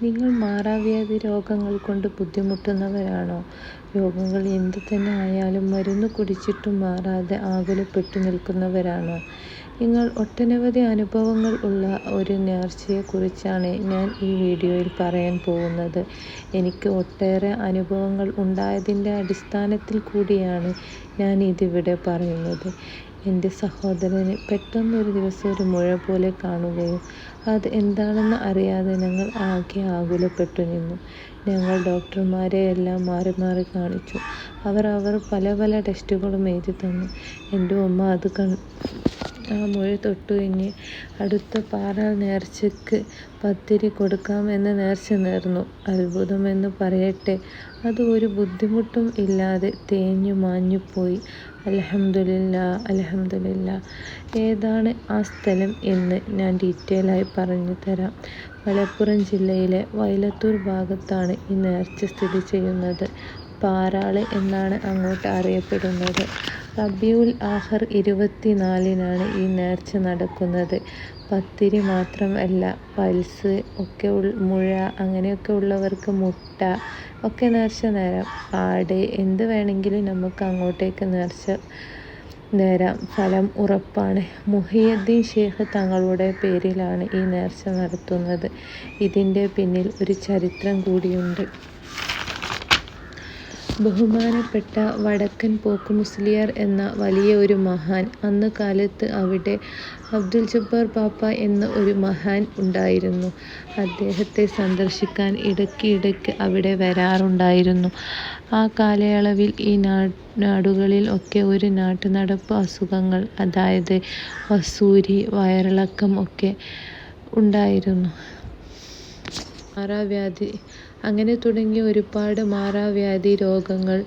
നിങ്ങൾ മാറാവ്യാധി രോഗങ്ങൾ കൊണ്ട് ബുദ്ധിമുട്ടുന്നവരാണോ? രോഗങ്ങൾ എന്ത് തന്നെ ആയാലും മരുന്ന് കുടിച്ചിട്ടും മാറാതെ ആകുലപ്പെട്ടു നിൽക്കുന്നവരാണോ? നിങ്ങൾ ഒട്ടനവധി അനുഭവങ്ങൾ ഉള്ള ഒരു നേർച്ചയെ കുറിച്ചാണ് ഞാൻ ഈ വീഡിയോയിൽ പറയാൻ പോകുന്നത്. എനിക്ക് ഒട്ടേറെ അനുഭവങ്ങൾ ഉണ്ടായതിന്റെ അടിസ്ഥാനത്തിൽ കൂടിയാണ് ഞാൻ ഇതിവിടെ പറയുന്നത്. എന്റെ സഹോദരന് പെട്ടെന്ന് ഒരു ദിവസം ഒരു മുഴ പോലെ കാണുകയും അത് എന്താണെന്ന് അറിയാതെ ഞങ്ങൾ ആകെ ആകുലപ്പെട്ടു നിന്നു. ഞങ്ങൾ ഡോക്ടർമാരെയെല്ലാം മാറി മാറി കാണിച്ചു. അവർ അവർ പല പല ടെസ്റ്റുകളും എഴുതി തന്നു. എന്റെ ഉമ്മ അത് ആ മുഴ ഇനി അടുത്ത പാറാൾ നേർച്ചയ്ക്ക് പത്തിരി കൊടുക്കാം എന്ന് നേർച്ച നേർന്നു. അത്ഭുതമെന്ന് പറയട്ടെ അത് ഒരു ബുദ്ധിമുട്ടും ഇല്ലാതെ തേഞ്ഞു മാഞ്ഞുപോയി അൽഹംദുലില്ലാ അൽഹംദുലില്ലാ. ഏതാണ് ആ സ്ഥലം എന്ന് ഞാൻ ഡീറ്റെയിൽ ആയി പറഞ്ഞു തരാം. മലപ്പുറം ജില്ലയിലെ വൈലത്തൂർ ഭാഗത്താണ് ഈ നേർച്ച സ്ഥിതി ചെയ്യുന്നത്. പാറാൾ എന്നാണ് അങ്ങോട്ട് അറിയപ്പെടുന്നത്. റബീഉൽ ആഖിർ ഇരുപത്തിനാലിനാണ് ഈ നേർച്ച നടക്കുന്നത്. പത്തിരി മാത്രമല്ല പൾസ് ഒക്കെ മുഴ അങ്ങനെയൊക്കെ ഉള്ളവർക്ക് മുട്ട ഒക്കെ നേർച്ച നേരാം. ആട് എന്ത് വേണമെങ്കിലും നമുക്ക് അങ്ങോട്ടേക്ക് നേർച്ച നേരാം. ഫലം ഉറപ്പാണ്. മുഹിയുദ്ദീൻ ഷേഖ് തങ്ങളുടെ പേരിലാണ് ഈ നേർച്ച നടത്തുന്നത്. ഇതിന്റെ പിന്നിൽ ഒരു ചരിത്രം കൂടിയുണ്ട്. ബഹുമാനപ്പെട്ട വടക്കൻ പോക്ക് മുസ്ലിയാർ എന്ന വലിയ ഒരു മഹാൻ അന്ന് കാലത്ത് അവിടെ അബ്ദുൽ ജബ്ബാർ പാപ്പ എന്ന ഒരു മഹാൻ ഉണ്ടായിരുന്നു. അദ്ദേഹത്തെ സന്ദർശിക്കാൻ ഇടയ്ക്ക് ഇടയ്ക്ക് അവിടെ വരാറുണ്ടായിരുന്നു. ആ കാലയളവിൽ ഈ നാടുകളിൽ ഒക്കെ ഒരു നാട്ടുനടപ്പ് അസുഖങ്ങൾ അതായത് വസൂരി, വയറിളക്കം ഒക്കെ ഉണ്ടായിരുന്നു. മാറാവ്യാധി അങ്ങനെ തുടങ്ങി ഒരുപാട് മാറാവ്യാധി രോഗങ്ങൾ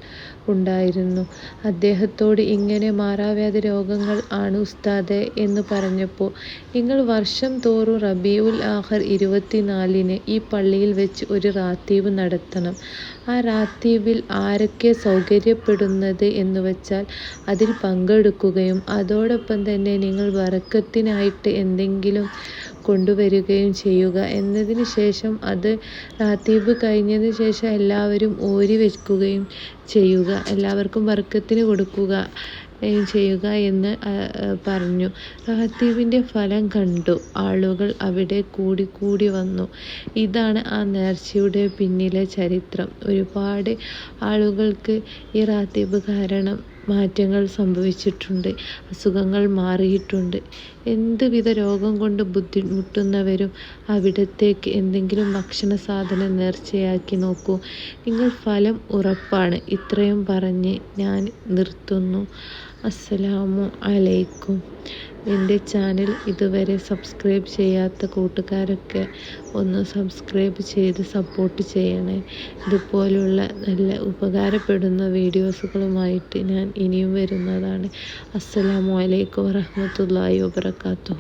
ഉണ്ടായിരുന്നു. അദ്ദേഹത്തോട് ഇങ്ങനെ മാറാവ്യാധി രോഗങ്ങൾ ആണ് ഉസ്താദേ എന്ന് പറഞ്ഞപ്പോൾ നിങ്ങൾ വർഷം തോറും റബീഉൽ ആഖിർ ഇരുപത്തിനാലിന് ഈ പള്ളിയിൽ വെച്ച് ഒരു റാത്തീബ് നടത്തണം. ആ റാത്തീബിൽ ആരൊക്കെ സൗകര്യപ്പെടുന്നത് എന്ന് വെച്ചാൽ അതിൽ പങ്കെടുക്കുകയും അതോടൊപ്പം തന്നെ നിങ്ങൾ വറക്കത്തിനായിട്ട് എന്തെങ്കിലും കൊണ്ടുവരികയും ചെയ്യുക. എന്നതിന് ശേഷം അത് റാത്തീബ് കഴിഞ്ഞതിന് ശേഷം എല്ലാവരും ഓരി വെക്കുകയും ചെയ്യുക. എല്ലാവർക്കും വർക്കത്തിന് കൊടുക്കുക ചെയ്യുക എന്ന് പറഞ്ഞു. റാത്തീബിന്റെ ഫലം കണ്ടു ആളുകൾ അവിടെ കൂടി കൂടി വന്നു. ഇതാണ് ആ നേർച്ചയുടെ പിന്നിലെ ചരിത്രം. ഒരുപാട് ആളുകൾക്ക് ഈ റാത്തീബ് കാരണം മാറ്റങ്ങൾ സംഭവിച്ചിട്ടുണ്ട്. അസുഖങ്ങൾ മാറിയിട്ടുണ്ട്. എന്ത് വിധ രോഗം കൊണ്ട് ബുദ്ധിമുട്ടുന്നവരും അവിടത്തേക്ക് എന്തെങ്കിലും ഭക്ഷണ സാധനം നേർച്ചയാക്കി നോക്കൂ. നിങ്ങൾ ഫലം ഉറപ്പാണ്. ഇത്രയും പറഞ്ഞ് ഞാൻ നിർത്തുന്നു. അസ്സലാമു അലൈക്കും. എന്റെ ചാനൽ ഇതുവരെ സബ്സ്ക്രൈബ് ചെയ്യാത്ത കൂട്ടുകാരൊക്കെ ഒന്ന് സബ്സ്ക്രൈബ് ചെയ്ത് സപ്പോർട്ട് ചെയ്യണേ. ഇതുപോലുള്ള നല്ല ഉപകാരപ്പെടുന്ന വീഡിയോസുകളുമായിട്ട് ഞാൻ ഇനിയും വരുന്നതാണ്. അസ്സലാമു അലൈക്കും വറഹ്മത്തുള്ളാഹി वबरकاتہ